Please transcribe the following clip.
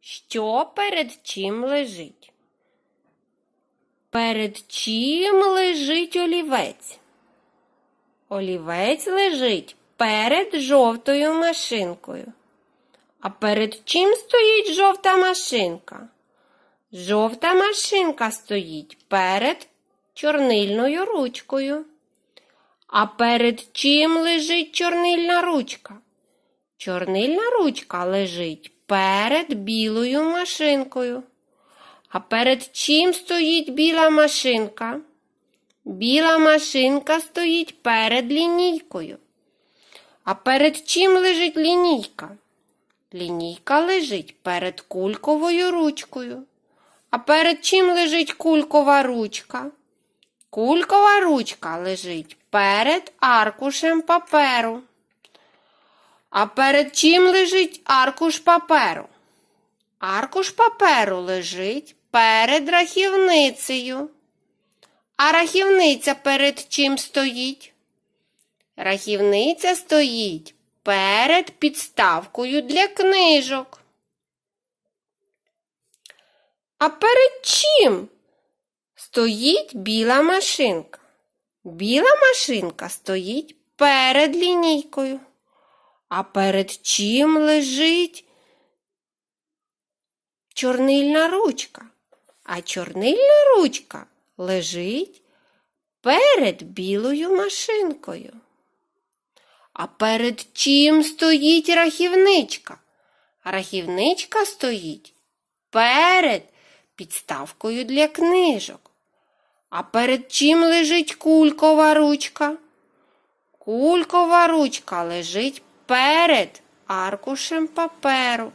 Що перед чим лежить? Перед чим лежить олівець? Олівець лежить перед жовтою машинкою. А перед чим стоїть жовта машинка? Жовта машинка стоїть перед чорнильною ручкою. А перед чим лежить чорнильна ручка? Чорнильна ручка лежить перед білою машинкою. А перед чим стоїть біла машинка? Біла машинка стоїть перед лінійкою. А перед чим лежить лінійка? Лінійка лежить перед кульковою ручкою. А перед чим лежить кулькова ручка? Кулькова ручка лежить перед аркушем паперу. А перед чим лежить аркуш паперу? Аркуш паперу лежить перед рахівницею. А рахівниця перед чим стоїть? Рахівниця стоїть перед підставкою для книжок. А перед чим стоїть біла машинка? Біла машинка стоїть перед лінійкою. А перед чим лежить чорнильна ручка? А чорнильна ручка лежить перед білою машинкою. А перед чим стоїть рахівничка? Рахівничка стоїть перед підставкою для книжок. А перед чим лежить кулькова ручка? Кулькова ручка лежить перед аркушем паперу.